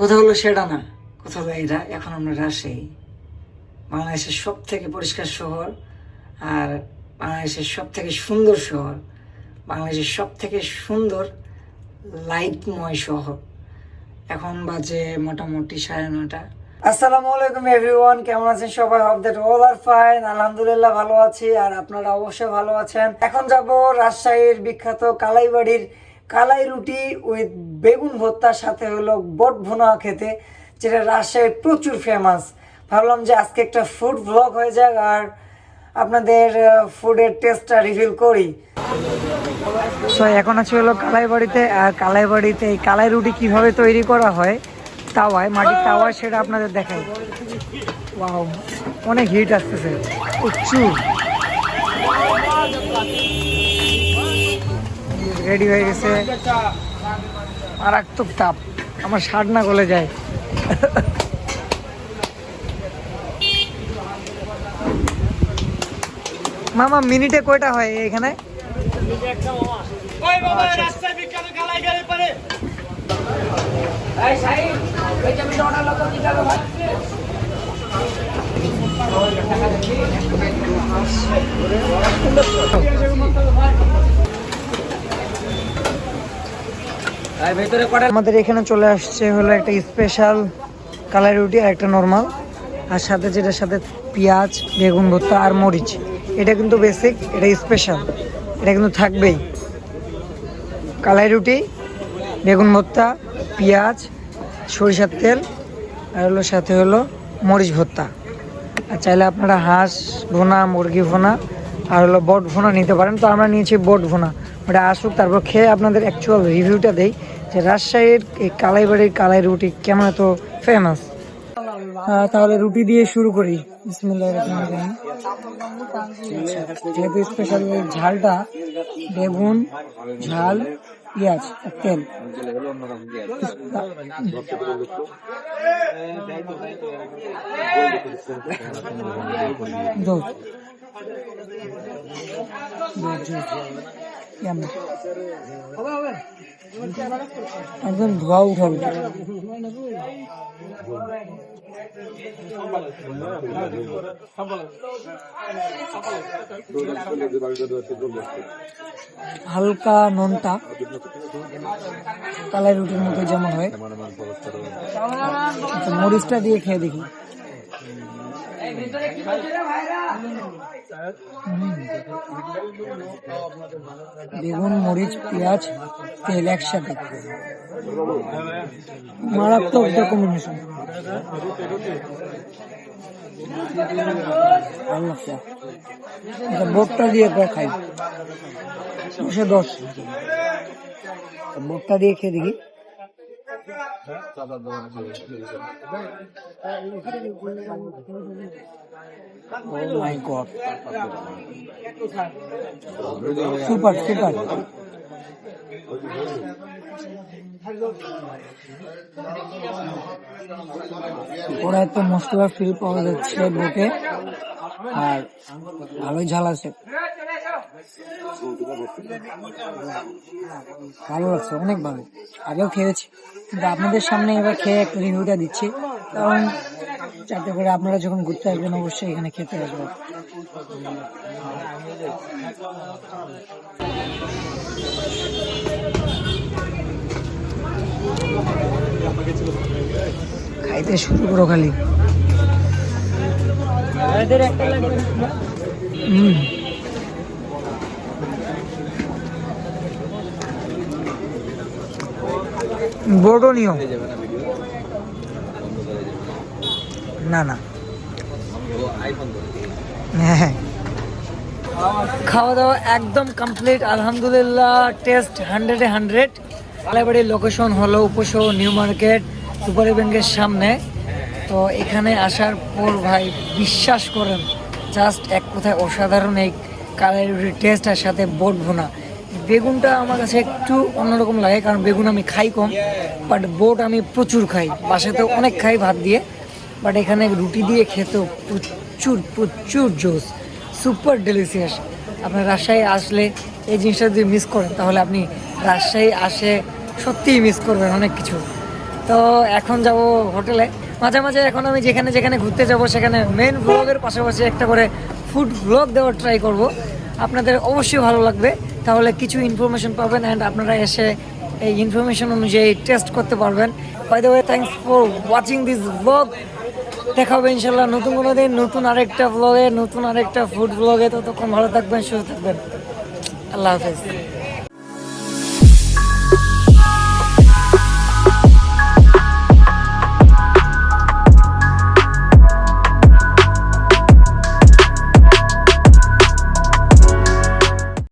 কথা হলো সেটা না কোথাও এটা এখন আমরা রাজশাহী। বাংলাদেশের সব থেকে পরিষ্কার শহর আর বাংলাদেশের সব থেকে সুন্দর শহর, বাংলাদেশের সব থেকে সুন্দর লাইটময় শহর। এখন বাজে মোটামুটি সাড়ে নটা আসসালামু আলাইকুম এভরিওয়ান, কেমন আছেন সবাই? হব দ্যাট অল আর ফাইন আলহামদুলিল্লাহ ভালো আছি আর আপনারা অবশ্যই ভালো আছেন। এখন যাব রাজশাহীর বিখ্যাত কালাইবাড়ির কালাই রুটি উইথ বেগুন ভর্তার সাথে হলো বট ভুনা খেতে, যেটা রাজশাহীর প্রচুর ফেমাস ভাবলাম যে আজকে একটা ফুড ব্লগ হয়ে যাক আর আপনাদের ফুডের টেস্টটা রিভিল করি। সো এখন আছে হলো কালাই বাড়িতে, আর কালাই বাড়িতে এই কালাই রুটি কীভাবে তৈরি করা হয়, তাওয়ায়, মাটির তাওয়ায় সেটা আপনাদের দেখাই। ওয়াও অনেক হিট আসতেছে। প্রচুর। রেডি হয়ে গেছে। আর মারাত্মক তাপ আমার শার্ট না গলে যায়। মামা মিনিটে কয়টা হয় এখানে? আমাদের এখানে চলে আসছে হলো একটা স্পেশাল কালাই রুটি আর একটা নর্মাল আর সাথে যেটার সাথে পেঁয়াজ, বেগুন ভর্তা আর মরিচ। এটা কিন্তু বেসিক এটা স্পেশাল এটা কিন্তু থাকবেই। কালাই রুটি, বেগুন ভর্তা, পেঁয়াজ, সরিষার তেল, আর হলো সাথে হলো মরিচ ভর্তা। আর চাইলে আপনারা হাঁস ভোনা, মুরগি ভোনা, আর হলো বট ভোনা নিতে পারেন। তো আমরা নিয়েছি বট ভোনা। ওটা আসুক, তারপর খেয়ে আপনাদের অ্যাকচুয়াল রিভিউটা দেই যে রাজশাহীর এই কালাইবাড়ির কালাই রুটি কেমন এত ফেমাস তাহলে রুটি দিয়ে শুরু করি। রহমানির যেহেতু স্পেশাল ঝালটা, বেগুন, ঝাল, পেঁয়াজ তেল। একদম ধোয়া উঠাবে হালকা নোনটা কালাই রুটির মতো যেমন হয়। আচ্ছা, মরিচটা দিয়ে খেয়ে দেখি। বেগুন, মরিচ, পেঁয়াজ, তেল একসাথে। মারাত্মক একটা কম্বিনেশন বোটটা দিয়ে একবার খাই। দশ বোটটা দিয়ে খেয়ে দেখি। সুপার সুপার ওরা একটা মশলা ফিল পাওয়া যাচ্ছে বুকে আর ভালোই ঝাল আছে। ভালো লাগছে, অনেক ভালো। আগেও খেয়েছি, কিন্তু আপনাদের সামনে এবার খেয়ে একটা রিভিউটা দিচ্ছি। কারণ চারটে করে আপনারা যখন ঘুরতে আসবেন, অবশ্যই এখানে খেতে আসবেন। খাইতে শুরু করো খালি। বোর্ডও নিও না না হ্যাঁ। খাওয়া দাওয়া একদম কমপ্লিট আলহামদুলিল্লাহ টেস্ট হান্ড্রেডে হান্ড্রেড আলাবাড়ির লোকেশন হলো উপসহ নিউ মার্কেট সুপারি ব্যাংকের সামনে। তো এখানে আসার পর ভাই বিশ্বাস করেন জাস্ট এক কথায় অসাধারণ এই কালাই রুটির টেস্ট আর সাথে বোট ভুনা। বেগুনটা আমার কাছে একটু অন্যরকম লাগে, কারণ বেগুন আমি খাই কম বাট বোট আমি প্রচুর খাই। বাসাতেও অনেক খাই ভাত দিয়ে বাট এখানে রুটি দিয়ে খেতেও প্রচুর প্রচুর জোস। সুপার ডেলিসিয়াস আপনার রাজশাহী আসলে এই জিনিসটা যদি মিস করেন, তাহলে আপনি রাজশাহী আসে সত্যিই মিস করবেন অনেক কিছু। তো এখন যাব হোটেলে। মাঝে মাঝে এখন আমি যেখানে যেখানে ঘুরতে যাব, সেখানে মেন ব্লগের পাশাপাশি একটা করে ফুড ব্লগ দেওয়ার ট্রাই করব। আপনাদের অবশ্যই ভালো লাগবে। তাহলে কিছু ইনফরমেশন পাবেন অ্যান্ড আপনারা এসে এই ইনফরমেশন অনুযায়ী টেস্ট করতে পারবেন। By the way thanks for watching this blog দেখা হবে ইনশাল্লাহ নতুন কোনো দিন, নতুন আরেকটা ব্লগে নতুন আরেকটা ফুড ব্লগে ততক্ষণ ভালো থাকবেন, সুস্থ থাকবেন। আল্লাহ হাফেজ।